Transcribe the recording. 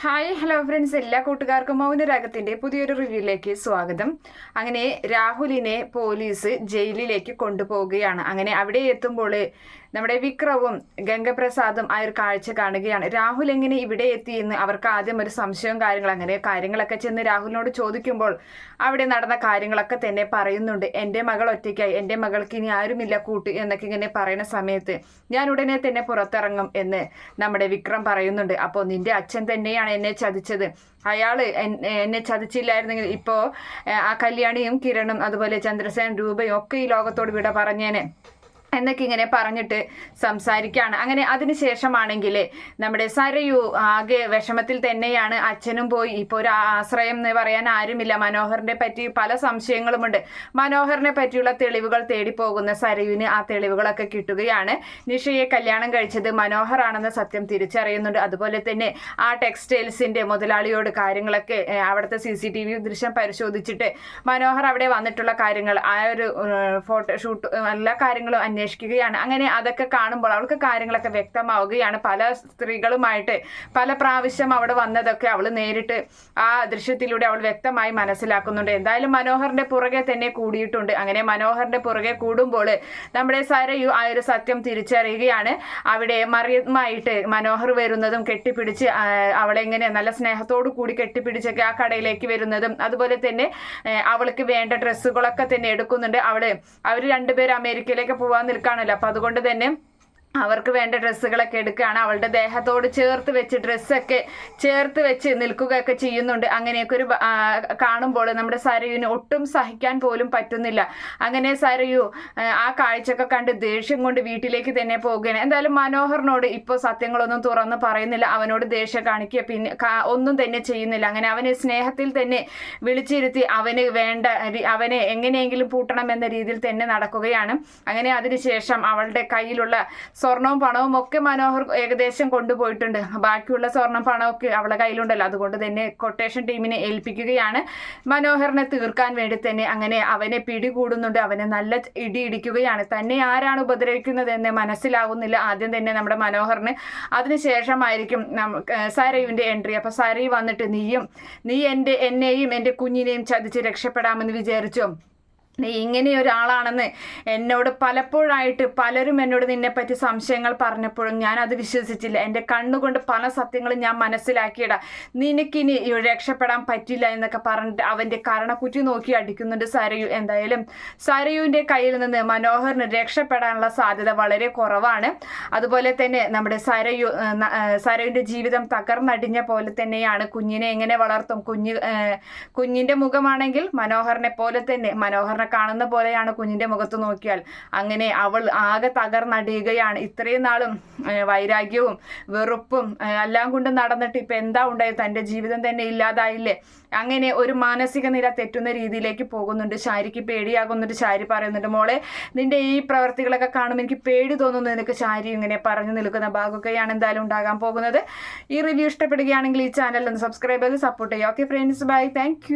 Hi hello friends എല്ലാ കൂട്ടുകാർക്കും മൗനരാഗത്തിന്റെ പുതിയൊരു റിവ്യൂയിലേക്ക് സ്വാഗതം. അങ്ങനെ രാഹുലിനെ പോലീസ് ജയിലിലേക്ക് കൊണ്ടുപോവുകയാണ്. അങ്ങനെ അവിടെ എത്തുമ്പോൾ നമ്മുടെ വിക്രവും ഗംഗപ്രസാദും ആ ഒരു കാഴ്ച കാണുകയാണ്. രാഹുൽ എങ്ങനെ ഇവിടെ എത്തിയെന്ന് അവർക്ക് ആദ്യം ഒരു സംശയവും കാര്യങ്ങൾ അങ്ങനെ കാര്യങ്ങളൊക്കെ ചെന്ന് രാഹുലിനോട് ചോദിക്കുമ്പോൾ അവിടെ നടന്ന കാര്യങ്ങളൊക്കെ തന്നെ പറയുന്നുണ്ട്. എന്റെ മകൾ ഒറ്റയ്ക്കായി എന്റെ മകൾക്ക് ഇനി ആരുമില്ല കൂട്ട് എന്നൊക്കെ ഇങ്ങനെ പറയുന്ന സമയത്ത് ഞാൻ ഉടനെ തന്നെ പുറത്തിറങ്ങും എന്ന് നമ്മുടെ വിക്രം പറയുന്നുണ്ട്. അപ്പോൾ നിന്റെ അച്ഛൻ തന്നെയാണ് എന്നെ ചതിച്ചത്. അയാൾ എന്നെ ചതിച്ചില്ലായിരുന്നെങ്കിൽ ഇപ്പോൾ ആ കല്യാണിയും കിരണും അതുപോലെ ചന്ദ്രസേൻ രൂപയും ഒക്കെ ഈ ലോകത്തോട് വിട പറഞ്ഞേനെ. എന്നൊക്കെ ഇങ്ങനെ പറഞ്ഞിട്ട് സംസാരിക്കുകയാണ് അങ്ങനെ അതിനുശേഷമാണെങ്കിൽ നമ്മുടെ സരയു ആകെ വിഷമത്തിൽ തന്നെയാണ്. അച്ഛനും പോയി. ഇപ്പോൾ ഒരു ആശ്രയം എന്ന് പറയാൻ ആരുമില്ല. മനോഹറിനെ പറ്റി പല സംശയങ്ങളുമുണ്ട്. മനോഹറിനെ പറ്റിയുള്ള തെളിവുകൾ തേടി പോകുന്ന സരയുവിന് ആ തെളിവുകളൊക്കെ കിട്ടുകയാണ്. നിഷയെ കല്യാണം കഴിച്ചത് മനോഹറാണെന്ന സത്യം തിരിച്ചറിയുന്നുണ്ട്. അതുപോലെ തന്നെ ആ ടെക്സ്റ്റൈൽസിന്റെ മുതലാളിയോട് കാര്യങ്ങളൊക്കെ അവിടുത്തെ സി സി ടി വി ദൃശ്യം പരിശോധിച്ചിട്ട് മനോഹർ അവിടെ വന്നിട്ടുള്ള കാര്യങ്ങൾ ആ ഒരു ഫോട്ടോഷൂട്ട് എല്ലാ കാര്യങ്ങളും അന്വേഷിക്കുകയാണ്. അങ്ങനെ അതൊക്കെ കാണുമ്പോൾ അവൾക്ക് കാര്യങ്ങളൊക്കെ വ്യക്തമാവുകയാണ്. പല സ്ത്രീകളുമായിട്ട് പല പ്രാവശ്യം അവിടെ വന്നതൊക്കെ അവൾ നേരിട്ട് ആ ദൃശ്യത്തിലൂടെ അവൾ വ്യക്തമായി മനസ്സിലാക്കുന്നുണ്ട്. എന്തായാലും മനോഹറിന്റെ പുറകെ തന്നെ കൂടിയിട്ടുണ്ട്. അങ്ങനെ മനോഹറിന്റെ പുറകെ കൂടുമ്പോൾ നമ്മുടെ സരയു ആ ഒരു സത്യം തിരിച്ചറിയുകയാണ്. അവിടെ മറിയമായിട്ട് മനോഹർ വരുന്നതും കെട്ടിപ്പിടിച്ച് അവളെ എങ്ങനെ നല്ല സ്നേഹത്തോടു കൂടി കെട്ടിപ്പിടിച്ചൊക്കെ ആ കടയിലേക്ക് വരുന്നതും അതുപോലെ തന്നെ അവൾക്ക് വേണ്ട ഡ്രസ്സുകളൊക്കെ തന്നെ എടുക്കുന്നുണ്ട്. അവൾ അവർ രണ്ടുപേരും അമേരിക്കയിലേക്ക് പോവാൻ നിൽക്കുകയാണല്ലോ അപ്പൊ അതുകൊണ്ട് തന്നെ അവർക്ക് വേണ്ട ഡ്രസ്സുകളൊക്കെ എടുക്കുകയാണ്. അവളുടെ ദേഹത്തോട് ചേർത്ത് വെച്ച് ഡ്രസ്സൊക്കെ ചേർത്ത് വെച്ച് നിൽക്കുകയൊക്കെ ചെയ്യുന്നുണ്ട്. അങ്ങനെയൊക്കെ ഒരു കാണുമ്പോൾ നമ്മുടെ സരയുവിന് ഒട്ടും സഹിക്കാൻ പോലും പറ്റുന്നില്ല. അങ്ങനെ സരയു ആ കാഴ്ചയൊക്കെ കണ്ട് ദേഷ്യം കൊണ്ട് വീട്ടിലേക്ക് തന്നെ പോകുകയാണ് എന്തായാലും മനോഹറിനോട് ഇപ്പോൾ സത്യങ്ങളൊന്നും തുറന്ന് പറയുന്നില്ല. അവനോട് ദേഷ്യം കാണിക്കുക പിന്നെ ഒന്നും തന്നെ ചെയ്യുന്നില്ല. അങ്ങനെ അവനെ സ്നേഹത്തിൽ തന്നെ വിളിച്ചിരുത്തി അവന് വേണ്ട അവനെ എങ്ങനെയെങ്കിലും പൂട്ടണം എന്ന രീതിയിൽ തന്നെ നടക്കുകയാണ്. അങ്ങനെ അതിനുശേഷം അവളുടെ കയ്യിലുള്ള സ്വർണവും പണവും ഒക്കെ മനോഹർ ഏകദേശം കൊണ്ടുപോയിട്ടുണ്ട്. ബാക്കിയുള്ള സ്വർണം പണമൊക്കെ അവളെ കയ്യിലുണ്ടല്ലോ. അതുകൊണ്ട് തന്നെ കൊട്ടേഷൻ ടീമിനെ ഏൽപ്പിക്കുകയാണ്. മനോഹറിനെ തീർക്കാൻ വേണ്ടി തന്നെ അങ്ങനെ അവനെ പിടികൂടുന്നുണ്ട്. അവനെ നല്ല ഇടി ഇടിക്കുകയാണ്. തന്നെ ആരാണ് ഉപദ്രവിക്കുന്നതെന്ന് മനസ്സിലാവുന്നില്ല. ആദ്യം തന്നെ നമ്മുടെ മനോഹറിന്. അതിനുശേഷമായിരിക്കും സരയുവിന്റെ എൻട്രി അപ്പോൾ സരയു വന്നിട്ട് നീയും നീ എന്റെ എന്നെയും എന്റെ കുഞ്ഞിനെയും ചതിച്ച് രക്ഷപ്പെടാമെന്ന് വിചാരിച്ചോ? നീ ഇങ്ങനെ ഒരാളാണെന്ന് എന്നോട് പലപ്പോഴായിട്ട് പലരും എന്നോട് നിന്നെപ്പറ്റി സംശയങ്ങൾ പറഞ്ഞപ്പോഴും ഞാൻ അത് വിശ്വസിച്ചില്ല. എന്റെ കണ്ണുകൊണ്ട് പല സത്യങ്ങളും ഞാൻ മനസ്സിലാക്കിയിട നിനക്കിനി രക്ഷപ്പെടാൻ പറ്റില്ല എന്നൊക്കെ പറഞ്ഞിട്ട് അവന്റെ കരണക്കുറ്റി നോക്കി അടിക്കുന്നുണ്ട് സരയു. എന്തായാലും സരയുവിന്റെ കയ്യിൽ നിന്ന് മനോഹറിന് രക്ഷപ്പെടാനുള്ള സാധ്യത വളരെ കുറവാണ്. അതുപോലെ തന്നെ നമ്മുടെ സരയു സരയുവിന്റെ ജീവിതം തകർന്നടിഞ്ഞ പോലെ തന്നെയാണ് കുഞ്ഞിനെ എങ്ങനെ വളർത്തും. കുഞ്ഞ് കുഞ്ഞിന്റെ മുഖമാണെങ്കിൽ മനോഹറിനെ പോലെ തന്നെ മനോഹറിനെ കാണുന്ന പോലെയാണ് കുഞ്ഞിന്റെ മുഖത്ത് നോക്കിയാൽ. അങ്ങനെ അവൾ ആകെ തകർന്നടിയുകയാണ്. ഇത്രയും നാളും വൈരാഗ്യവും വെറുപ്പും എല്ലാം കൊണ്ട് നടന്നിട്ട് ഇപ്പൊ എന്താ ഉണ്ടായത്? തന്റെ ജീവിതം തന്നെ ഇല്ലാതായില്ലേ? അങ്ങനെ ഒരു മാനസിക നില തെറ്റുന്ന രീതിയിലേക്ക് പോകുന്നുണ്ട്. ശാരിക്ക് പേടിയാകുന്നുണ്ട്. ശാരി പറയുന്നുണ്ട് മോളെ നിന്റെ ഈ പ്രവൃത്തികളൊക്കെ കാണുമ്പോൾ എനിക്ക് പേടി തോന്നുന്നു. നിനക്ക് ശാരി ഇങ്ങനെ പറഞ്ഞു നിൽക്കുന്ന ഭാഗമൊക്കെയാണ് എന്തായാലും ഉണ്ടാകാൻ പോകുന്നത്. ഈ റിവ്യൂ ഇഷ്ടപ്പെടുകയാണെങ്കിൽ ഈ ചാനൽ ഒന്ന് സബ്സ്ക്രൈബ് ചെയ്ത് സപ്പോർട്ട് ചെയ്യുക. Okay friends bye thank